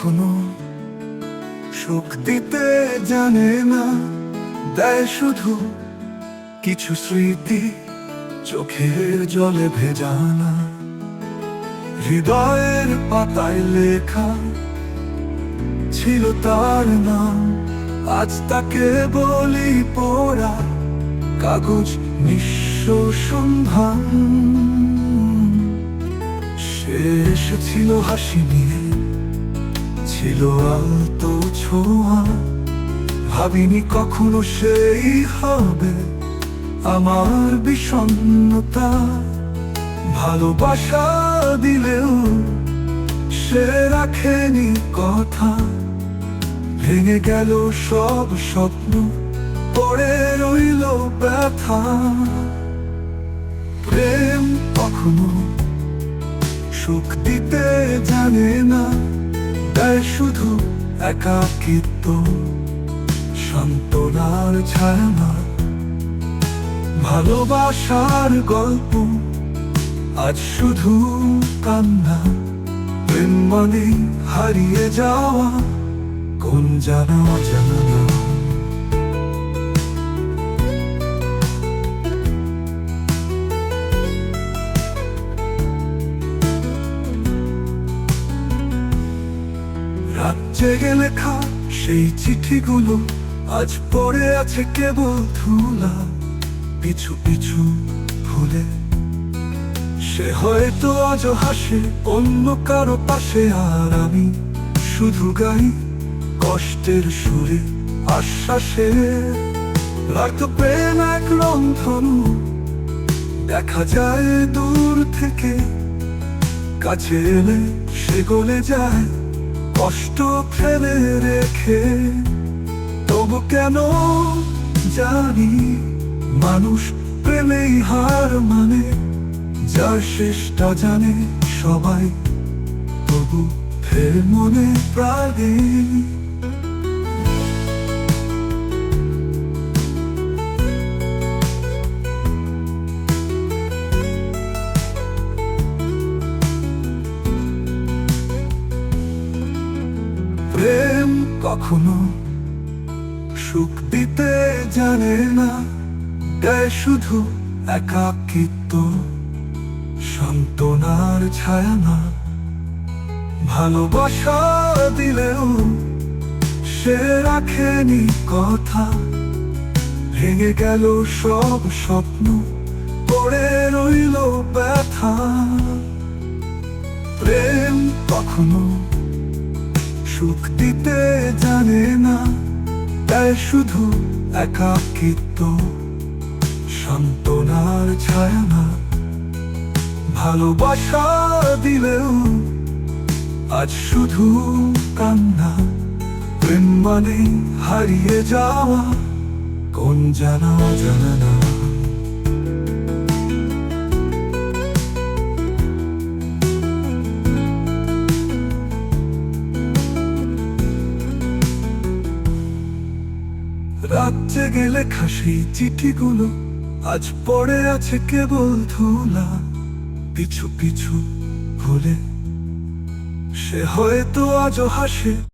কখনো সুখ দিতে জানে না, দেয় শুধু কিছু স্মৃতি চোখের জলে ভেজানা হৃদয়ের পাতায় লেখা ছিল তার নাম, আজ তাকে বলি পড়া কাগজ নিঃস্ব সন্ধান। সে এসেছিল হাসি নিয়ে। ছিল আলতো ছোঁয়া। ভাবিনি কখনো সেই হবে আমার বিষণ্ণতা। ভালোবাসা দিলেও সে রাখেনি কথা। ভেঙে গেল সব স্বপ্ন, পড়ে রইল ব্যথা। প্রেম কখনো সুখ দিতে জানে শুধু একাকিত্ব, সান্ত্বনার ছায়ামা ভালোবাসার গল্প, আজ শুধু কান্না। প্রেম মানে হারিয়ে যাওয়া, কোন জানা অজানা জেগে লেখা সেই চিঠিগুলো আজ পড়ে আছে কেবল ধুলা। পিছু পিছু ভুলে। সে হয়তো আজও হাসে, অন্য কারও পাশে। আর আমি শুধু গাই কষ্টের সুরে, আশ্বাসে। লাগতো প্রেম এক রংধনু দেখা যায় দূর থেকে। কাছে এলে সে গলে যায় কষ্ট ফেলে রেখে, তবু কেন জানি মানুষ প্রেমেই হার মানে যার শেষটা জানে সবাই, তবু ফের মনে প্রাগে কখনো সুখ দিতে জানে না, দেয় শুধু একাকিত্ব। সান্ত্বনার ছায়া না। ভালোবাসা দিলেও সে রাখেনি কথা। ভেঙে গেল সব স্বপ্ন, পড়ে রইল ব্যথা। প্রেম কখনো সুখ দিতে জানে না, তাই শুধু একাকিত্ব। সান্ত্বনার ছায়া না, ভালোবাসা দিলেও আজ শুধু কান্না। প্রেম মানে হারিয়ে যাওয়া, কোন জানা জানা না। রাত গেলে খাসি চিঠিগুলো, আজ পড়ে আছে কেবল ধুলা। পিছু পিছু ভুলে সে হয়তো আজও হাসে।